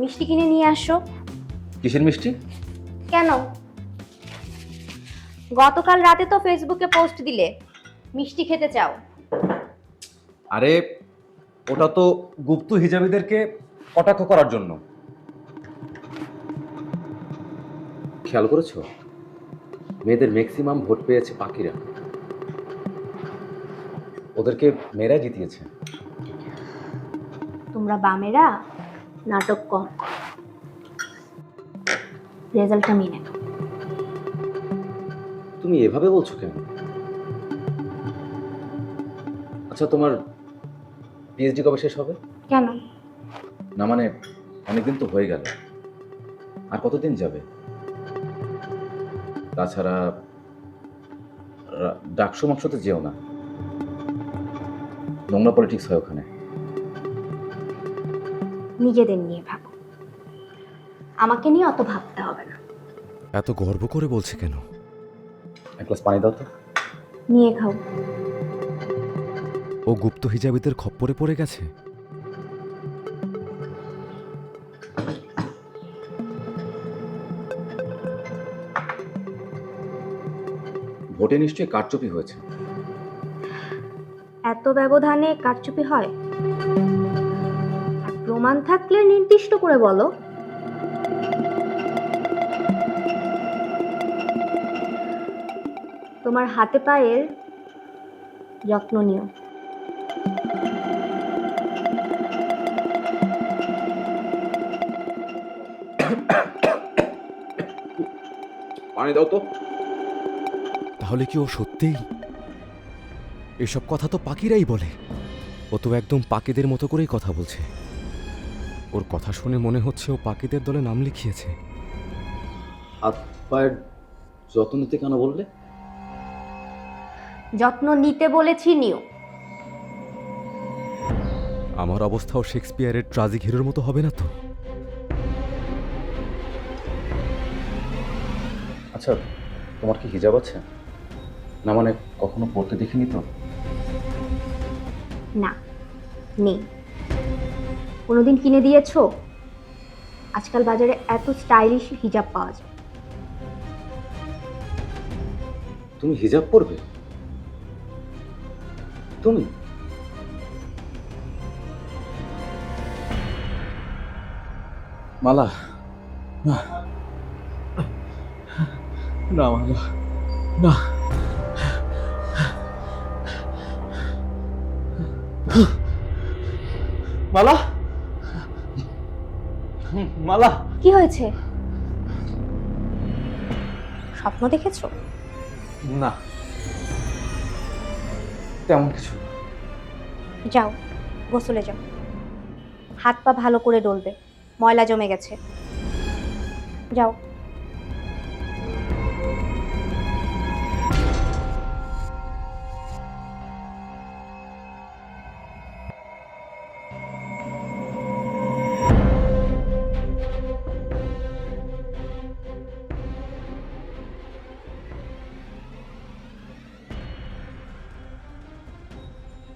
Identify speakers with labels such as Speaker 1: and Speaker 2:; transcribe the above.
Speaker 1: মিষ্টি কিনে নিয়ে আসো।
Speaker 2: কিসের মিষ্টি?
Speaker 1: কেন? গতকাল রাতে তো ফেসবুকে পোস্ট দিলে মিষ্টি খেতে চাও।
Speaker 2: আরে ওটা তো গুপ্ত হিজাবিদেরকে কটাক্ষ করার জন্য। খেয়াল করেছ? মেয়েদের ম্যাক্সিমাম ভোট পেয়েছে পাখিরা। ওদেরকে মেয়েরা জিতিয়েছে।
Speaker 1: তোমরা বামেরা নাটক কম রেজাল্টটা মেনে
Speaker 2: তুমি এভাবে বলছো কেন? আচ্ছা তোমার পিএইচডি কবে শেষ হবে?
Speaker 1: কেন?
Speaker 2: না মানে অনেকদিন তো হয়ে গেল। আর কতদিন যাবে? তাছাড়া ডাকসু মাংসতে যেও না। নোংরা পলিটিক্স হয় ওখানে।
Speaker 1: নিজেদের নিয়ে ভাবো। আমাকে নিয়ে অত ভাবতে হবে না।
Speaker 3: এত গর্ব করে বলছে কেন?
Speaker 2: এক গ্লাস পানি দাও তো।
Speaker 1: নিয়ে খাও।
Speaker 3: ও গুপ্ত হিজাবিদের খপ্পরে পড়ে গেছে?
Speaker 2: ভোটে নিশ্চয়ই কারচুপি হয়েছে।
Speaker 1: এত ব্যবধানে কারচুপি হয়? প্রমাণ থাকলে নির্দিষ্ট করে বলো। তোমার হাতে পায়ের যত্ন নিও।
Speaker 2: পানি দাও তো।
Speaker 3: তাহলে কি ও সত্যিই? এসব কথা তো পাখিরাই বলে। ও তো একদম পাখিদের মতো করেই কথা বলছে। ওর কথা শুনে মনে হচ্ছে ও পাখিদের দলে নাম লিখিয়েছে।
Speaker 2: হাত পায়ের যত্ন নিতে কেন বললে?
Speaker 1: যত্ন নিতে বলেছি নিও।
Speaker 3: আমার অবস্থাও শেক্সপিয়ারের ট্রাজিক হিরোর মতো হবে না তো?
Speaker 2: আচ্ছা তোমার কি হিজাব আছে? না মানে কখনো পড়তে দেখিনি তো?
Speaker 1: না নেই। কোনোদিন কিনে দিয়েছ? আজকাল বাজারে এত স্টাইলিশ হিজাব পাওয়া যায়।
Speaker 2: তুমি হিজাব পরবে? তুমি? মালা। না। না, মালা। না। মালা। মালা।
Speaker 1: কি হয়েছে? স্বপ্ন দেখেছ?
Speaker 2: না। তেমন কিছু
Speaker 1: যাও গোসলে যাও। হাত পা ভালো করে ডলবে ময়লা জমে গেছে। যাও।